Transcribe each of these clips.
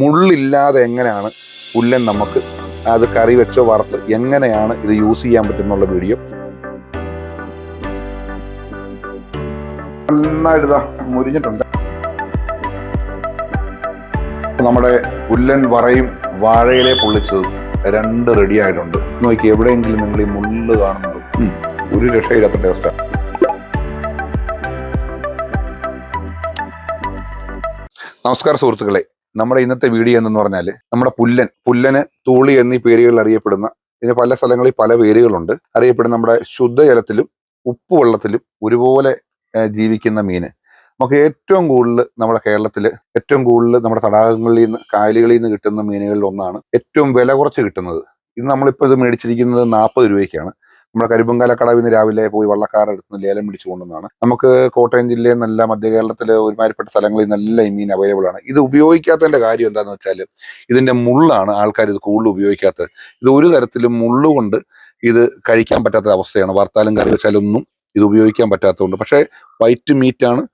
മുള്ളില്ലാതെ എങ്ങനെയാണ് പുല്ലൻ നമുക്ക് അത് കറി വെച്ചോ വറുത്ത് എങ്ങനെയാണ് ഇത് യൂസ് ചെയ്യാൻ പറ്റുന്നുള്ള വീഡിയോ. നന്നായിട്ടിതാ മുരിഞ്ഞിട്ടുണ്ട്. നമ്മുടെ പുല്ലൻ വറയും വാഴയിലെ പൊള്ളിച്ചത് രണ്ട് റെഡി ആയിട്ടുണ്ട്. നോക്കി എവിടെയെങ്കിലും നിങ്ങൾ ഈ മുള്ള് കാണുന്നത്. ഒരു രക്ഷയില്ലാത്ത ടേസ്റ്റാണ് നമസ്കാരം സുഹൃത്തുക്കളെ. നമ്മുടെ ഇന്നത്തെ വീഡിയോ എന്ന് പറഞ്ഞാൽ നമ്മുടെ പുല്ലൻ പുല്ലന് തൂളി എന്നീ പേരുകളിൽ അറിയപ്പെടുന്ന ഇതിന് പല സ്ഥലങ്ങളിൽ പല പേരുകളുണ്ട് അറിയപ്പെടുന്ന നമ്മുടെ ശുദ്ധജലത്തിലും ഉപ്പുവെള്ളത്തിലും ഒരുപോലെ ജീവിക്കുന്ന മീന്. നമുക്ക് ഏറ്റവും കൂടുതൽ നമ്മുടെ കേരളത്തിൽ ഏറ്റവും കൂടുതൽ നമ്മുടെ തടാകങ്ങളിൽ നിന്ന് കായലുകളിൽ നിന്ന് കിട്ടുന്ന മീനുകളിൽ ഒന്നാണ് ഏറ്റവും വില കുറച്ച് കിട്ടുന്നത്. ഇത് നമ്മളിപ്പോൾ ഇത് മേടിച്ചിരിക്കുന്നത് നാൽപ്പത് രൂപയ്ക്കാണ്. നമ്മുടെ കരിമ്പങ്കാല കടവിൽ നിന്ന് രാവിലെ പോയി വള്ളക്കാരെടുത്ത് ലേലം പിടിച്ചു കൊണ്ടുവന്നാണ് നമുക്ക് കോട്ടയം ജില്ലയിൽ നല്ല മധ്യ കേരളത്തിലെ ഒരുമാതിരിപ്പെട്ട സ്ഥലങ്ങളിൽ നല്ല ഈ മീൻ അവൈലബിൾ ആണ്. ഇത് ഉപയോഗിക്കാത്തതിന്റെ കാര്യം എന്താണെന്ന് വെച്ചാൽ ഇതിന്റെ മുള്ളാണ് ആൾക്കാർ ഇത് കൂടുതൽ ഉപയോഗിക്കാത്തത്. ഇത് ഒരു തരത്തിലും മുള്ളുകൊണ്ട് ഇത് കഴിക്കാൻ പറ്റാത്ത അവസ്ഥയാണ്. വർത്താലും കറി വെച്ചാലൊന്നും ഇത് ഉപയോഗിക്കാൻ പറ്റാത്തതുകൊണ്ട്. പക്ഷേ വൈറ്റ് മീറ്റ് ആണ്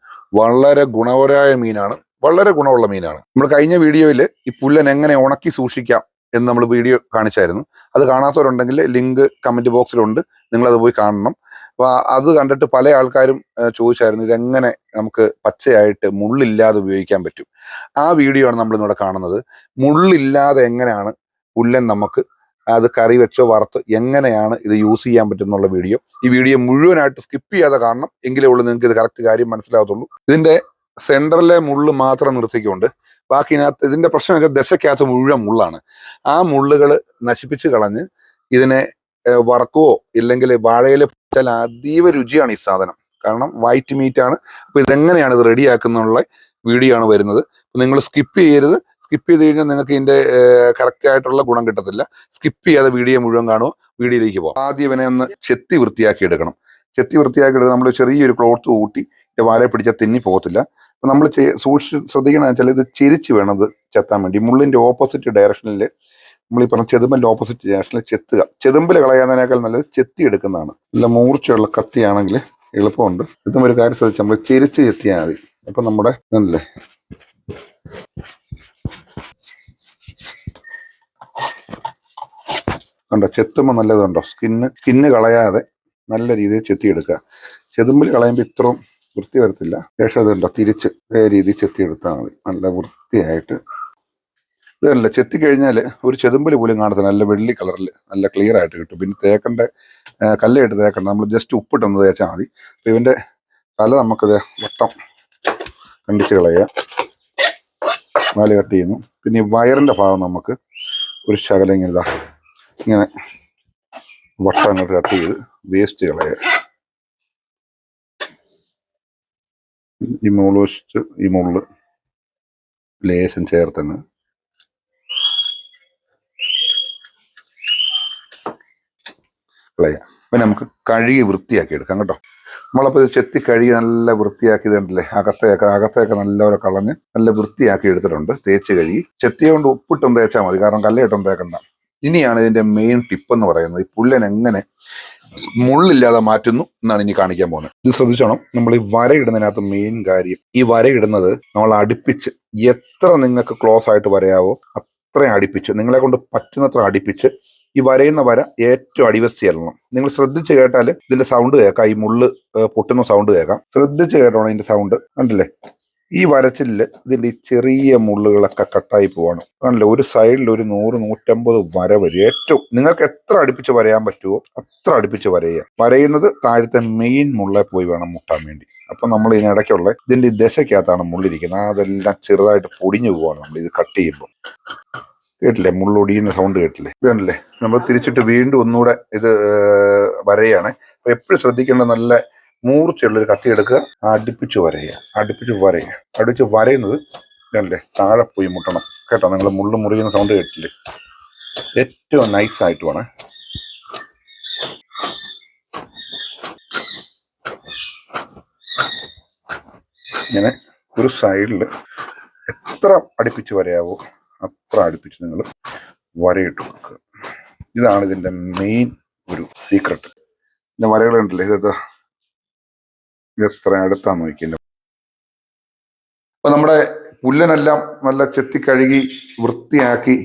വളരെ ഗുണപരമായ മീനാണ് വളരെ ഗുണമുള്ള മീനാണ്. നമ്മൾ കഴിഞ്ഞ വീഡിയോയിൽ ഈ പുല്ലൻ എങ്ങനെ ഉണക്കി സൂക്ഷിക്കാം എന്ന് നമ്മൾ വീഡിയോ കാണിച്ചായിരുന്നു. അത് കാണാത്തവരുണ്ടെങ്കിൽ ലിങ്ക് കമന്റ് ബോക്സിലുണ്ട്. നിങ്ങൾ അത് പോയി കാണണം. അപ്പോൾ അത് കണ്ടിട്ട് പല ആൾക്കാരും ചോദിച്ചായിരുന്നു ഇതെങ്ങനെ നമുക്ക് പച്ചയായിട്ട് മുള്ളില്ലാതെ ഉപയോഗിക്കാൻ പറ്റും. ആ വീഡിയോ ആണ് നമ്മൾ കാണുന്നത്. മുള്ളില്ലാതെ എങ്ങനെയാണ് പുല്ലൻ നമുക്ക് അത് കറി വെച്ചോ വറുത്ത് എങ്ങനെയാണ് ഇത് യൂസ് ചെയ്യാൻ പറ്റുന്നുള്ള വീഡിയോ. ഈ വീഡിയോ മുഴുവനായിട്ട് സ്കിപ്പ് ചെയ്യാതെ കാണണം. എങ്കിലേ ഉള്ളൂ നിങ്ങൾക്ക് ഇത് കറക്റ്റ് കാര്യം മനസ്സിലാകത്തുള്ളൂ. ഇതിന്റെ സെന്ററിലെ മുള്ള് മാത്രം നിർത്തിക്കൊണ്ട് ബാക്കി ഇതിനകത്ത് ഇതിന്റെ പ്രശ്നമൊക്കെ ദശക്കകത്ത് മുഴുവൻ മുള്ളാണ്. ആ മുള്ളുകൾ നശിപ്പിച്ച് കളഞ്ഞ് ഇതിനെ വറക്കുവോ ഇല്ലെങ്കിൽ വാഴയിൽ വെച്ചാൽ അതീവ രുചിയാണ് ഈ സാധനം. കാരണം വൈറ്റ് മീറ്റ് ആണ് അപ്പോൾ ഇതെങ്ങനെയാണ് ഇത് റെഡിയാക്കുന്നുള്ള വീഡിയോ ആണ് വരുന്നത്. നിങ്ങൾ സ്കിപ്പ് ചെയ്യരുത്. സ്കിപ്പ് ചെയ്ത് കഴിഞ്ഞാൽ നിങ്ങൾക്ക് ഇതിന്റെ കറക്റ്റ് ആയിട്ടുള്ള ഗുണം കിട്ടത്തില്ല. സ്കിപ്പ് ചെയ്യാതെ വീഡിയോ മുഴുവൻ കാണുമോ വീഡിയോയിലേക്ക് പോകാം ആദ്യം ഇവനെ ഒന്ന് ചെത്തി വൃത്തിയാക്കി എടുക്കണം. ചെത്തി വൃത്തിയാക്കി എടുക്കുക നമ്മൾ ചെറിയൊരു ക്ലോത്ത് കൂട്ടി വാലെ പിടിച്ചാൽ തിന്നി പോകത്തില്ല. അപ്പം നമ്മൾ സൂക്ഷിച്ച് ശ്രദ്ധിക്കണം വെച്ചാൽ ഇത് ചെരിച്ച് വേണം ഇത് ചെത്താൻ വേണ്ടി. മുള്ളിന്റെ ഓപ്പോസിറ്റ് ഡയറക്ഷനിൽ നമ്മൾ ഈ പറഞ്ഞ ചെതുമ്പിന്റെ ഓപ്പോസിറ്റ് ഡയറക്ഷനിൽ ചെത്തുക. ചെതുമ്പിൽ കളയാതിനേക്കാൾ നല്ലത് ചെത്തി എടുക്കുന്നതാണ്. നല്ല മൂർച്ചയുള്ള കത്തിയാണെങ്കിൽ എളുപ്പമുണ്ട്. ഇതും ഒരു കാര്യം ശ്രദ്ധിച്ചാൽ നമ്മൾ ചെരിച്ച് ചെത്തിയാൽ മതി. അപ്പം നമ്മുടെ ഇതല്ലേ ഉണ്ടോ ചെത്തുമ്പോൾ നല്ലതുണ്ടോ? സ്കിന്ന് സ്കിന്ന് കളയാതെ നല്ല രീതിയിൽ ചെത്തിയെടുക്കുക ചെതുമ്പിൽ കളയുമ്പോൾ ഇത്രയും വൃത്തി വരത്തില്ല. ശേഷം അതുണ്ടോ തിരിച്ച് ഇതേ രീതിയിൽ ചെത്തിയെടുത്താൽ മതി. നല്ല വൃത്തിയായിട്ട്. ഇതല്ല ചെത്തി കഴിഞ്ഞാൽ ഒരു ചെതുമ്പൽ പോലും കാണത്തില്ല. നല്ല വെള്ളി കളറിൽ നല്ല ക്ലിയർ ആയിട്ട് കിട്ടും. പിന്നെ തേക്കണ്ട കല്ലായിട്ട് തേക്കണ്ട. നമ്മൾ ജസ്റ്റ് ഉപ്പിട്ടൊന്ന് തേച്ചാൽ മതി. അപ്പോൾ ഇവന്റെ തല നമുക്കിത് വട്ടം കണ്ടിച്ച് കളയാം. നാല് കട്ട് ചെയ്യുന്നു. പിന്നെ ഈ വയറിന്റെ ഭാഗം നമുക്ക് ഒരു ശകലം ഇങ്ങനെ ഇങ്ങനെ വട്ടം അങ്ങോട്ട് കട്ട് ചെയ്ത് വേസ്റ്റ് കളയുക ഈ മുകൾ വശത്ത് ഈ മുകളിൽ ലേശം ചേർത്തെന്ന്. കളയാം അപ്പൊ നമുക്ക് കഴുകി വൃത്തിയാക്കി എടുക്കാം കേട്ടോ. നമ്മളപ്പോൾ ഇത് ചെത്തി കഴുകി നല്ല വൃത്തിയാക്കി തന്നല്ലേ അകത്തേക്ക് അകത്തേക്ക് നല്ലപോലെ കളഞ്ഞ് നല്ല വൃത്തിയാക്കി എടുത്തിട്ടുണ്ട്. തേച്ച് കഴുകി. ചെത്തിയ കൊണ്ട് ഉപ്പിട്ടും തേച്ചാൽ മതി. കാരണം കല്ലയിട്ടൊന്നും തേക്കണ്ട. ഇനിയാണ് ഇതിന്റെ മെയിൻ ടിപ്പ് എന്ന് പറയുന്നത്. ഈ പുല്ലൻ എങ്ങനെ മുള്ളില്ലാതെ മാറ്റുന്നു എന്നാണ് ഇനി കാണിക്കാൻ പോകുന്നത്. ഇത് ശ്രദ്ധിച്ചോണം. നമ്മൾ ഈ വര ഇടുന്നതിനകത്ത് മെയിൻ കാര്യം ഈ വര ഇടുന്നത് നമ്മൾ അടുപ്പിച്ച് എത്ര നിങ്ങൾക്ക് ക്ലോസ് ആയിട്ട് വരയാവോ അത്രയും അടുപ്പിച്ച് നിങ്ങളെ കൊണ്ട് പറ്റുന്നത്ര അടുപ്പിച്ച് ഈ വരയുന്ന വര ഏറ്റവും അടിവസ്തി ചെല്ലണം. നിങ്ങൾ ശ്രദ്ധിച്ച് കേട്ടാൽ ഇതിന്റെ സൗണ്ട് കേൾക്കാം. ഈ മുള്ള് പൊട്ടുന്ന സൗണ്ട് കേൾക്കാം. ശ്രദ്ധിച്ച് കേട്ടോണം ഇതിന്റെ സൗണ്ട് കണ്ടില്ലേ? ഈ വരച്ചിൽ ഇതിന്റെ ചെറിയ മുള്ളുകളൊക്കെ കട്ടായി പോവാണ്. ആണല്ലോ ഒരു സൈഡിൽ ഒരു നൂറ് നൂറ്റമ്പത് വര വരും. ഏറ്റവും നിങ്ങൾക്ക് എത്ര അടുപ്പിച്ച് വരയാൻ പറ്റുമോ അത്ര അടുപ്പിച്ച് വരയുക. വരയുന്നത് താഴത്തെ മെയിൻ മുള്ളെ പോയി വേണം മുട്ടാൻ വേണ്ടി. അപ്പൊ നമ്മൾ ഇതിനിടയ്ക്കുള്ള ഇതിന്റെ ദശയ്ക്കകത്താണ് മുള്ളിരിക്കുന്നത്. അതെല്ലാം ചെറുതായിട്ട് പൊടിഞ്ഞു പോവാണ് നമ്മൾ ഇത് കട്ട് ചെയ്യുമ്പോൾ. കേട്ടില്ലേ മുള്ളൊടിയുന്ന സൗണ്ട് കേട്ടില്ലേ? ഇത് നമ്മൾ തിരിച്ചിട്ട് വീണ്ടും ഒന്നുകൂടെ ഇത് വരയാണ് അപ്പൊ എപ്പോഴും ശ്രദ്ധിക്കേണ്ട നല്ല മൂർച്ചയുള്ള ഒരു കത്തി എടുക്കുക അടുപ്പിച്ച് വരയുക അടുപ്പിച്ച് വരയുക. അടുപ്പിച്ച് വരയുന്നത് കണ്ടില്ലേ? താഴെ പോയി മുട്ടണം. കേട്ടോ? നിങ്ങൾ മുള്ളു മുറിയുന്ന സൗണ്ട് കേട്ടില്ലേ? ഏറ്റവും നൈസ് ആയിട്ട് വേണം ഇങ്ങനെ ഒരു സൈഡിൽ എത്ര അടുപ്പിച്ച് വരയാവോ അത്ര അടുപ്പിച്ച് നിങ്ങൾ വരയിട്ട് കൊടുക്കുക. ഇതാണ് ഇതിന്റെ മെയിൻ ഒരു സീക്രട്ട് പിന്നെ വരകളുണ്ടല്ലേ ഇതൊക്കെ ഇത് എത്ര അടുത്താന്ന് നോക്കിയില്ല അപ്പൊ നമ്മുടെ പുല്ലനെല്ലാം നല്ല ചെത്തി കഴുകി വൃത്തിയാക്കി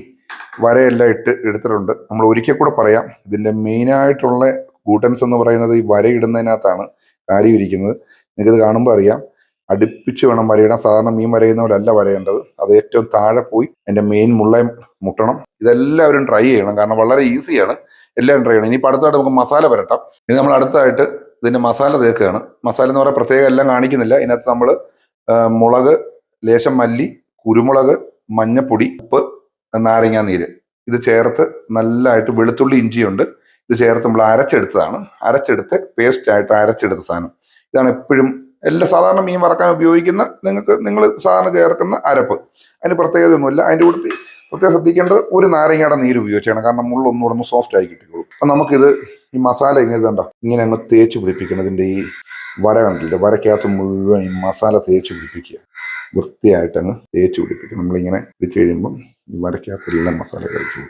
വരയെല്ലാം ഇട്ട് എടുത്തിട്ടുണ്ട്. നമ്മൾ ഒരിക്കൽ കൂടെ പറയാം ഇതിന്റെ മെയിൻ ആയിട്ടുള്ള ഗൂട്ടൻസ് എന്ന് പറയുന്നത് ഈ വര ഇടുന്നതിനകത്താണ് കാര്യം ഇരിക്കുന്നത്. നിങ്ങൾക്ക് കാണുമ്പോൾ അറിയാം അടുപ്പിച്ച് വേണം വരയിടാൻ സാധാരണ മീൻ വരയുന്ന പോലെയല്ല വരയേണ്ടത് അത് ഏറ്റവും താഴെ പോയി അതിന്റെ മെയിൻ മുള്ളയും മുട്ടണം. ഇതെല്ലാവരും ട്രൈ ചെയ്യണം. കാരണം വളരെ ഈസിയാണ് എല്ലാവരും ട്രൈ ചെയ്യണം. ഇനിയിപ്പോൾ അടുത്തായിട്ട് നമുക്ക് മസാല വരട്ടാം ഇനി നമ്മൾ അടുത്തായിട്ട് ഇതിന്റെ മസാല തേക്കുകയാണ് മസാല എന്ന് പറയാൻ പ്രത്യേകം എല്ലാം കാണിക്കുന്നില്ല. ഇതിനകത്ത് നമ്മൾ മുളക് ലേശം മല്ലി കുരുമുളക് മഞ്ഞപ്പൊടി ഉപ്പ് നാരങ്ങാ നീര്. ഇത് ചേർത്ത് നല്ലതായിട്ട് വെളുത്തുള്ളി ഇഞ്ചിയുണ്ട്. ഇത് ചേർത്ത് നമ്മൾ അരച്ചെടുത്തതാണ്. അരച്ചെടുത്ത് പേസ്റ്റ് ആയിട്ട് അരച്ചെടുത്ത സാധനം. ഇതാണ് എപ്പോഴും എല്ലാ സാധാരണ മീൻ വറക്കാൻ ഉപയോഗിക്കുന്ന നിങ്ങൾക്ക് നിങ്ങൾ സാധാരണ ചേർക്കുന്ന അരപ്പ്. അതിന് പ്രത്യേകതയൊന്നുമില്ല. അതിന്റെ കൂടെ പ്രത്യേകം ശ്രദ്ധിക്കേണ്ടത് ഒരു നാരങ്ങയുടെ നീര് ഉപയോഗിച്ചാണ്. കാരണം മുള്ളൊന്നും കൂടെ ഒന്ന് സോഫ്റ്റ് ആയി കിട്ടിക്കോളും. അപ്പം നമുക്കിത് ഈ മസാല ഇങ്ങനെ കണ്ട? ഇങ്ങനെ അങ്ങ് തേച്ച് പിടിപ്പിക്കുന്നതിന്റെ ഈ വര കണ്ടില്ലേ? വരയ്ക്കകത്ത് മുഴുവൻ ഈ മസാല തേച്ച് പിടിപ്പിക്കുക. വൃത്തിയായിട്ട് അങ്ങ് തേച്ച് പിടിപ്പിക്കും നമ്മളിങ്ങനെ പിടിച്ച് കഴിയുമ്പം ഈ വരയ്ക്കകത്തെല്ലാം മസാല കഴിച്ചു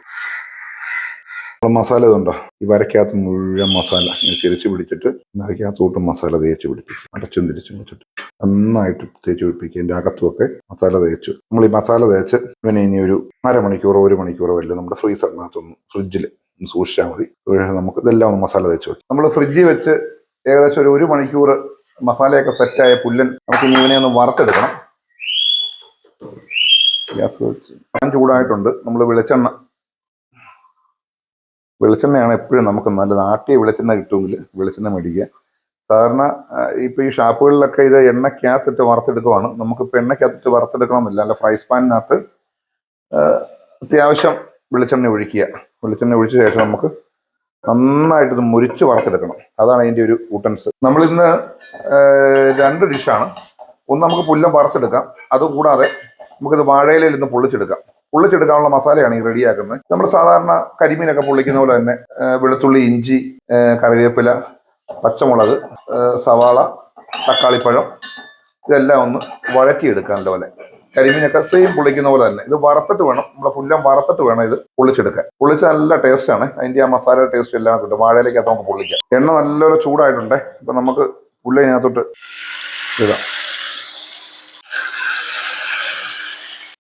നമ്മൾ മസാല ഇതുണ്ടോ ഈ വരയ്ക്കകത്ത് മുഴുവൻ മസാല ഇങ്ങനെ ചിരിച്ച് പിടിച്ചിട്ട് വരയ്ക്കകത്തോട്ട് മസാല തേച്ച് പിടിപ്പിക്കും അടച്ചും തിരിച്ചും വെച്ചിട്ട് നന്നായിട്ട് തേച്ച് പിടിപ്പിക്കുക. ഇതിന്റെ അകത്തുമൊക്കെ മസാല തേച്ചു. നമ്മൾ ഈ മസാല തേച്ച് ഇവനെ ഇനി ഒരു അരമണിക്കൂറോ ഒരു മണിക്കൂറോ വല്ല നമ്മുടെ ഫ്രീസറിനകത്തൊന്ന് ഫ്രിഡ്ജിൽ സൂക്ഷിച്ചാൽ മതി. നമുക്ക് ഇതെല്ലാം ഒന്ന് മസാല തേച്ച് വെക്കും. നമ്മൾ ഫ്രിഡ്ജിൽ വെച്ച് ഏകദേശം ഒരു ഒരു മണിക്കൂർ മസാലയൊക്കെ സെറ്റായ പുല്ലൻ നമുക്ക് ഇനി ഇവനെ ഒന്ന് വറുത്തെടുക്കണം. ഗ്യാസ് വെച്ച് ഞാൻ ചൂടായിട്ടുണ്ട്. നമ്മൾ വെളിച്ചെണ്ണ വെളിച്ചെണ്ണയാണ് എപ്പോഴും നമുക്ക് നല്ലത്. ആട്ടിയ വെളിച്ചെണ്ണ കിട്ടുമെങ്കിൽ വെളിച്ചെണ്ണ മേടിക്കുക. സാധാരണ ഇപ്പോൾ ഇപ്പൊ ഈ ഷാപ്പുകളിലൊക്കെ ഇത് എണ്ണയ്ക്കകത്തിട്ട് വറുത്തെടുക്കുവാണ്. നമുക്കിപ്പോൾ എണ്ണയ്ക്കകത്തിട്ട് വറുത്തെടുക്കണമെന്നില്ല. അല്ല ഫ്രൈസ് പാനിനകത്ത് അത്യാവശ്യം വെളിച്ചെണ്ണ ഒഴിക്കുക. വെളിച്ചെണ്ണ ഒഴിച്ച ശേഷം നമുക്ക് നന്നായിട്ട് ഇത് മുരിച്ച് വറുത്തെടുക്കണം. അതാണ് അതിന്റെ ഒരു കൂട്ടൻസ് നമ്മളിന്ന് രണ്ട് ഡിഷാണ്. ഒന്ന് നമുക്ക് പുല്ലം വറുത്തെടുക്കാം. അതുകൂടാതെ നമുക്കിത് വാഴയിലയിൽ നിന്ന് പൊള്ളിച്ചെടുക്കാം. പൊള്ളിച്ചെടുക്കാനുള്ള മസാലയാണ് ഈ റെഡിയാക്കുന്നത്. നമ്മൾ സാധാരണ കരിമീനൊക്കെ പൊള്ളിക്കുന്ന പോലെ തന്നെ വെളുത്തുള്ളി ഇഞ്ചി കറിവേപ്പില പച്ചമുളക് സവാള തക്കാളിപ്പഴം ഇതെല്ലാം ഒന്ന് വഴറ്റിയെടുക്കാൻ പോലെ. കരിമീനൊക്കെ സെയിം പൊള്ളിക്കുന്ന പോലെ തന്നെ. ഇത് വറുത്തിട്ട് വേണം. നമ്മുടെ പുല്ലം വറുത്തിട്ട് വേണം ഇത് പൊള്ളിച്ചെടുക്കാൻ പൊള്ളിച്ച നല്ല ടേസ്റ്റാണ് അതിന്റെ ആ മസാല ടേസ്റ്റ് എല്ലാം കിട്ടും. വാഴയിലേക്കകത്ത് നമുക്ക് പൊള്ളിക്കാം. എണ്ണ നല്ലപോലെ ചൂടായിട്ടുണ്ട്. ഇപ്പൊ നമുക്ക് പുല്ലിനകത്തോട്ട് ഇടാം.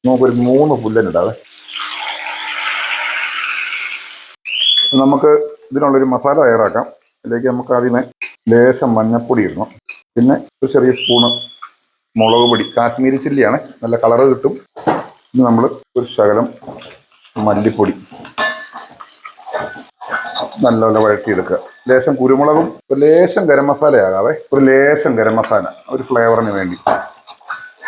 നമുക്കൊരു മൂന്ന് പുല്ലനിടാവേ നമുക്ക് ഇതിനുള്ളൊരു മസാല തയ്യാറാക്കാം. ഇതിലേക്ക് നമുക്ക് ആദ്യമേ ലേശം മഞ്ഞപ്പൊടി ഇടണം. പിന്നെ ഒരു ചെറിയ സ്പൂണ് മുളക് പൊടി. കാശ്മീരി ചില്ലിയാണ്. നല്ല കളറ് കിട്ടും. ഇനി നമ്മൾ ഒരു ശകലം മല്ലിപ്പൊടി. നല്ലപോലെ വഴറ്റിയെടുക്കുക. ലേശം കുരുമുളകും ഒരു ലേശം ഗരം മസാല ആകാതെ ഒരു ലേശം ഗരം മസാല ഒരു ഫ്ലേവറിന് വേണ്ടി.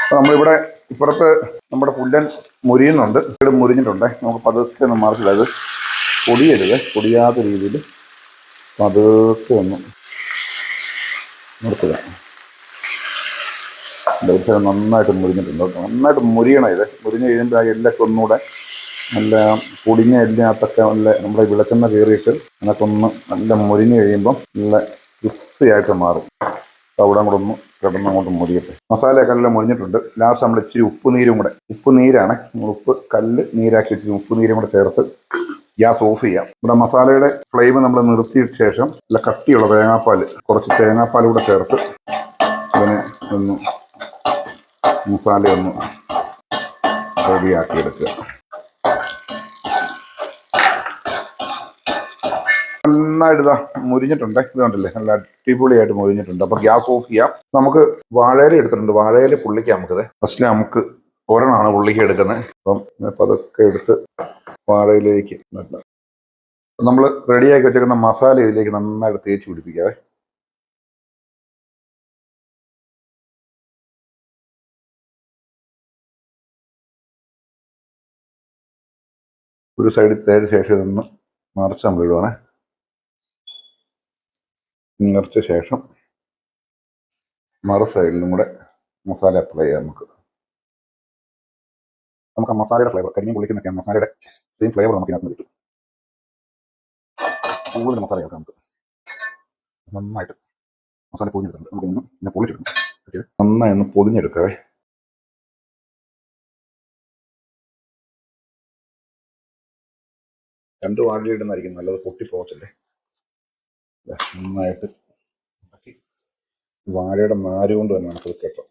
അപ്പൊ നമ്മളിവിടെ ഇപ്പുറത്ത് നമ്മുടെ പുല്ലൻ മുരിയുന്നുണ്ട്. ഇവിടെ മുരിഞ്ഞിട്ടുണ്ട്. നമുക്ക് പതുക്കെ ഒന്ന് മറിച്ചിടത് പൊടിയരുത്. പൊടിയാത്ത രീതിയിൽ പതുക്കെ ഒന്ന് നിർത്തുക ദിവസം നന്നായിട്ട് മുരിഞ്ഞിട്ടുണ്ട്. നന്നായിട്ട് മുരിയണം ഇത്. മുരിഞ്ഞ് കഴിയുമ്പോൾ ആ എല്ലൊക്കെ ഒന്നുകൂടെ നല്ല പൊടിഞ്ഞ എല്ലിനകത്തൊക്കെ നല്ല നമ്മുടെ വിളക്കുന്ന കയറിയിട്ട് അതിനൊക്കെ ഒന്ന് നല്ല മുരിഞ്ഞ് കഴിയുമ്പം നല്ല ക്രിസ്പിയായിട്ട് മാറും. അവിടെ കൂടെ ഒന്ന് കിടന്ന് അങ്ങോട്ട് മുരിയട്ടെ. മസാലയൊക്കെ എല്ലാം മുരിഞ്ഞിട്ടുണ്ട്. ലാസ്റ്റ് നമ്മൾ ഇച്ചിരി ഉപ്പ് നീരും കൂടെ. ഉപ്പ് നീരാണ്. ഉപ്പ് കല്ല് നീരാക്കി ഇച്ചിരി ഉപ്പ് നീരും കൂടെ ചേർത്ത് ഗ്യാസ് ഓഫ് ചെയ്യാം. ഇവിടെ മസാലയുടെ ഫ്ലെയിം നമ്മൾ നിർത്തിയിട്ട് ശേഷം നല്ല കട്ടിയുള്ള തേങ്ങാപ്പാൽ കുറച്ച് തേങ്ങാപ്പാൽ കൂടെ ചേർത്ത് അതിനെ ഒന്ന് മസാല ഒന്ന് റെഡിയാക്കി എടുക്കുക നന്നായിട്ട് ഇതാ മുരിഞ്ഞിട്ടുണ്ട്. ഇത് കണ്ടില്ലേ? നല്ല അടിപൊളിയായിട്ട് മുരിഞ്ഞിട്ടുണ്ട്. അപ്പൊ ഗ്യാസ് ഓഫ് ചെയ്യാം. നമുക്ക് വാഴയില എടുത്തിട്ടുണ്ട്. വാഴയില പുള്ളിക്കാം നമുക്കിത്. ഫസ്റ്റ് നമുക്ക് ഒരെണ്ണമാണ് പുള്ളിക്ക് എടുക്കുന്നത്. അപ്പം ഇപ്പൊ അതൊക്കെ എടുത്ത് വാഴയിലേക്ക് നമ്മൾ റെഡിയാക്കി വെച്ചേക്കുന്ന മസാല ഇതിലേക്ക് നന്നായിട്ട് തേച്ച് പിടിപ്പിക്കാവേ. ഒരു സൈഡിൽ തേച്ച ശേഷം ഇതൊന്ന് മറിച്ച് നമ്മൾ ഇടുവാണേ നിറച്ച ശേഷം മറു സൈഡിലും കൂടെ മസാല അപ്ലൈ ചെയ്യാം നമുക്ക്. നമുക്ക് ആ മസാലയുടെ ഫ്ലേവർ കരിമീൻ പൊള്ളിക്കുന്നൊക്കെ മസാലയുടെ സെയിം ഫ്ലേവർ നമുക്ക് ഇതിനകത്ത് കിട്ടും. കൂടുതൽ മസാല ചേർക്കാം നമുക്ക്. നന്നായിട്ട് മസാല പൊതിഞ്ഞെടുക്കുന്നുണ്ട് നമുക്ക് ഒന്ന് പിന്നെ പൊളിച്ചെടുക്കണം ഓക്കെ നന്നായി ഒന്ന് പൊതിഞ്ഞെടുക്കാവേ. രണ്ട് വാഴയിടുന്നതായിരിക്കും നല്ലത് പൊട്ടിപ്പോകത്തില്ലേ നന്നായിട്ട് വാഴയുടെ നാര് കൊണ്ട് തന്നെ നമുക്കത് കേട്ടോ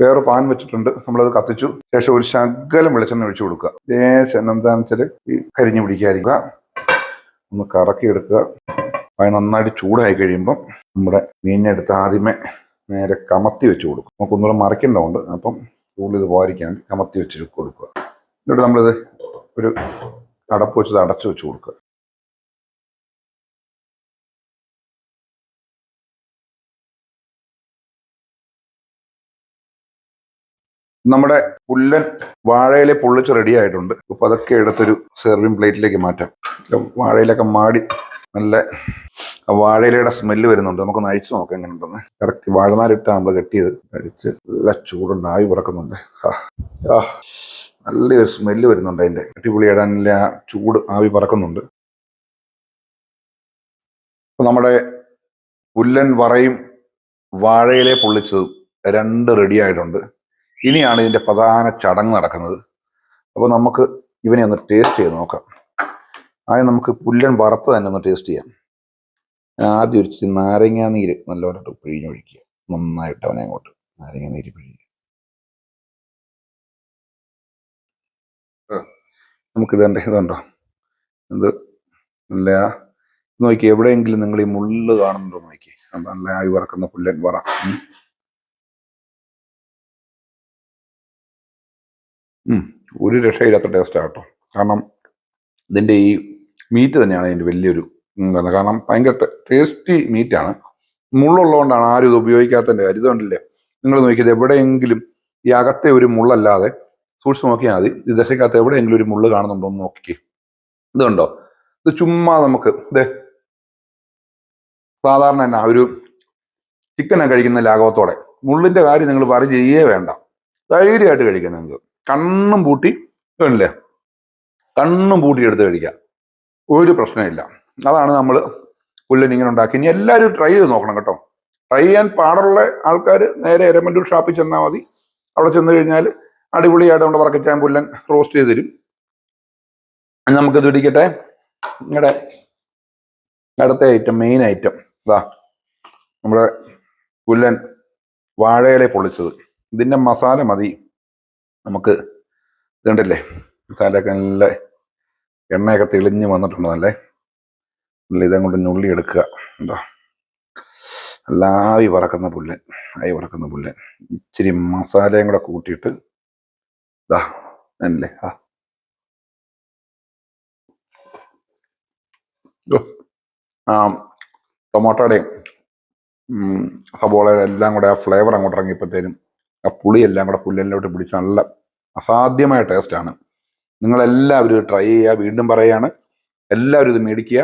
വേറെ പാൻ വെച്ചിട്ടുണ്ട്. നമ്മളത് കത്തിച്ചു. ശേഷം ഒരു ശകലം വെളിച്ചെണ്ണ ഒഴിച്ചു കൊടുക്കുക. ലേശം എന്താണെന്ന് ഈ കരിഞ്ഞു പിടിക്കാതിരിക്കുക. ഒന്ന് കറക്കി എടുക്കുക അത് നന്നായിട്ട് ചൂടായി കഴിയുമ്പം നമ്മുടെ മീനിനെടുത്ത് ആദ്യമേ നേരെ കമത്തി വെച്ച് കൊടുക്കും. നമുക്കൊന്നുകൂടെ മറിക്കേണ്ടതുണ്ട്. അപ്പം കൂടുതൽ ഇത് പോകാതിരിക്കാൻ കമത്തി വെച്ച് കൊടുക്കുക. എന്നിട്ട് നമ്മളിത് ഒരു അടപ്പ് വെച്ചത് അടച്ചു വെച്ച് കൊടുക്കുക. നമ്മുടെ പുല്ലൻ വാഴയിലെ പൊള്ളിച്ച് റെഡി ആയിട്ടുണ്ട്. ഇപ്പൊ അതൊക്കെ എടുത്തൊരു സെർവിങ് പ്ലേറ്റിലേക്ക് മാറ്റാം. വാഴയിലൊക്കെ മാടി നല്ല വാഴയിലയുടെ സ്മെല്ല് വരുന്നുണ്ട്. നമുക്കൊന്ന് അഴിച്ചു നോക്കാം എങ്ങനെ ഉണ്ടെന്ന് കറക്റ്റ് വാഴനാരിട്ടാണ് നമ്മൾ കെട്ടിയത്. അഴിച്ച് നല്ല ചൂടുണ്ട്. ആവി പറക്കുന്നുണ്ട്. ആ. നല്ലൊരു സ്മെല്ല് വരുന്നുണ്ട് അതിന്റെ അടിപൊളിയായിട്ട് നല്ല ചൂട് ആവി പറക്കുന്നുണ്ട്. നമ്മുടെ പുല്ലൻ വറയും വാഴയിലെ പൊള്ളിച്ചതും രണ്ട് റെഡി ആയിട്ടുണ്ട്. ഇനിയാണ് ഇതിന്റെ പ്രധാന ചടങ്ങ് നടക്കുന്നത്. അപ്പോൾ നമുക്ക് ഇവനെ ഒന്ന് ടേസ്റ്റ് ചെയ്ത് നോക്കാം. ആദ്യം നമുക്ക് പുല്ലൻ വറുത്ത് തന്നെ ഒന്ന് ടേസ്റ്റ് ചെയ്യാം. ആദ്യം ഒരു നാരങ്ങാ നീര് നല്ലവരായിട്ട് പിഴിഞ്ഞൊഴിക്കുക. നന്നായിട്ട് അവനെ അങ്ങോട്ട് നാരങ്ങാ നീര് പിഴിയുക. നമുക്ക് ഇതുണ്ട് ഇതുണ്ടോ? ഇത് നല്ല നോക്കി എവിടെയെങ്കിലും നിങ്ങൾ ഈ മുള്ള് കാണുന്നുണ്ടോ നോക്കി? നല്ല ആയി വറക്കുന്ന പുല്ലൻ വറ. ഒരു രക്ഷയില്ലാത്ത ടേസ്റ്റ് ആട്ടോ കാരണം ഇതിന്റെ ഈ മീറ്റ് തന്നെയാണ് അതിന്റെ വലിയൊരു കാരണം ഭയങ്കര ടേസ്റ്റി മീറ്റാണ് മുള്ളുള്ളതുകൊണ്ടാണ് ആരും ഇത് ഉപയോഗിക്കാത്തതിന്റെ കാര്യം. ഇതുകൊണ്ടില്ലേ? നിങ്ങൾ നോക്കിയത് എവിടെയെങ്കിലും ഈ അകത്തെ ഒരു മുള്ളല്ലാതെ സൂക്ഷിച്ച് നോക്കിയാൽ മതി. ഈ ദശക്കകത്ത് എവിടെയെങ്കിലും ഒരു മുള്ള് കാണുന്നുണ്ടോ എന്ന് നോക്കിക്കേ. ഇതുണ്ടോ ഇത് ചുമ്മാ നമുക്ക് ഇതേ സാധാരണ തന്നെ ഒരു ചിക്കനെ കഴിക്കുന്ന ലാഘവത്തോടെ. മുള്ളിന്റെ കാര്യം നിങ്ങൾ പറ ചെയ്യേ വേണ്ട. ധൈര്യമായിട്ട് കഴിക്കാം നിങ്ങൾക്ക്. കണ്ണും പൂട്ടി കണ്ടില്ലേ? കണ്ണും പൂട്ടി എടുത്ത് കഴിക്കാം. ഒരു പ്രശ്നമില്ല അതാണ് നമ്മൾ പുല്ലിന് ഇങ്ങനെ ഉണ്ടാക്കി. ഇനി എല്ലാവരും ട്രൈ ചെയ്ത് നോക്കണം കേട്ടോ. ട്രൈ ചെയ്യാൻ പാടുള്ള ആൾക്കാർ നേരെ എരമല്ലൂർ ഷാപ്പിൽ ചെന്നാൽ മതി. അവിടെ ചെന്ന് കഴിഞ്ഞാൽ അടിപൊളിയായിട്ട് നമ്മുടെ വറക്കച്ചാൻ പുല്ലൻ റോസ്റ്റ് ചെയ്ത് തരും. നമുക്ക് നമുക്കിത് ഇടിക്കട്ടെ. നിങ്ങളുടെ അടുത്ത ഐറ്റം മെയിൻ ഐറ്റം ഇതാ നമ്മുടെ പുല്ലൻ വാഴയില പൊള്ളിച്ചത്. ഇതിന്റെ മസാല മതി. നമുക്ക് ഇതുണ്ടല്ലേ? മസാലയൊക്കെ നല്ല എണ്ണയൊക്കെ തെളിഞ്ഞ് വന്നിട്ടുണ്ട് നല്ലേ ഇതങ്ങോട്ട് ഞുള്ളി എടുക്കുക. എന്താ നല്ല വറക്കുന്ന പുല്ലൻ ആയി വറക്കുന്ന പുല്ലൻ ഇച്ചിരി മസാലയും കൂടെ കൂട്ടിയിട്ട് ഇതാ അല്ലേ ആ ടൊമാറ്റോയുടെയും സബോളയുടെ എല്ലാം കൂടെ ആ ഫ്ലേവർ അങ്ങോട്ട് ഇറങ്ങിയപ്പോഴത്തേനും ആ പുളി എല്ലാം കൂടെ പുല്ലിലോട്ട് പിടിച്ച് നല്ല അസാധ്യമായ ടേസ്റ്റാണ് നിങ്ങളെല്ലാവരും ട്രൈ ചെയ്യുക. വീണ്ടും പറയുകയാണ്. എല്ലാവരും ഇത് മേടിക്കുക.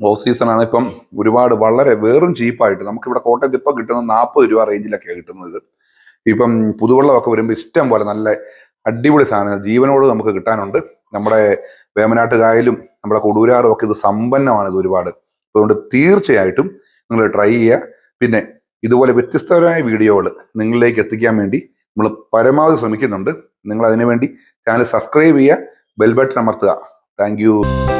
ഓഫ് സീസണാണ് ഇപ്പം. ഒരുപാട് വളരെ വെറും ചീപ്പായിട്ട് നമുക്കിവിടെ കോട്ടയത്ത് ഇപ്പം കിട്ടുന്നത് നാൽപ്പത് രൂപ റേഞ്ചിലൊക്കെയാണ് കിട്ടുന്നത്. ഇപ്പം പുതുവെള്ളമൊക്കെ വരുമ്പോൾ ഇഷ്ടം പോലെ നല്ല അടിപൊളി സാധനം ജീവനോട് നമുക്ക് കിട്ടാനുണ്ട്. നമ്മുടെ വേമനാട്ട് കായലും നമ്മുടെ കൊടൂരാറും ഒക്കെ ഇത് സമ്പന്നമാണ് ഇത് ഒരുപാട്. അതുകൊണ്ട് തീർച്ചയായിട്ടും നിങ്ങൾ ട്രൈ ചെയ്യുക. പിന്നെ ഇതുപോലെ വ്യത്യസ്തമായ വീഡിയോകൾ നിങ്ങളിലേക്ക് എത്തിക്കാൻ വേണ്ടി നമ്മൾ പരമാവധി ശ്രമിക്കുന്നുണ്ട്. നിങ്ങൾ അതിനുവേണ്ടി ചാനൽ സബ്സ്ക്രൈബ് ചെയ്യുക ബെൽ ബട്ടൺ അമർത്തുക. താങ്ക്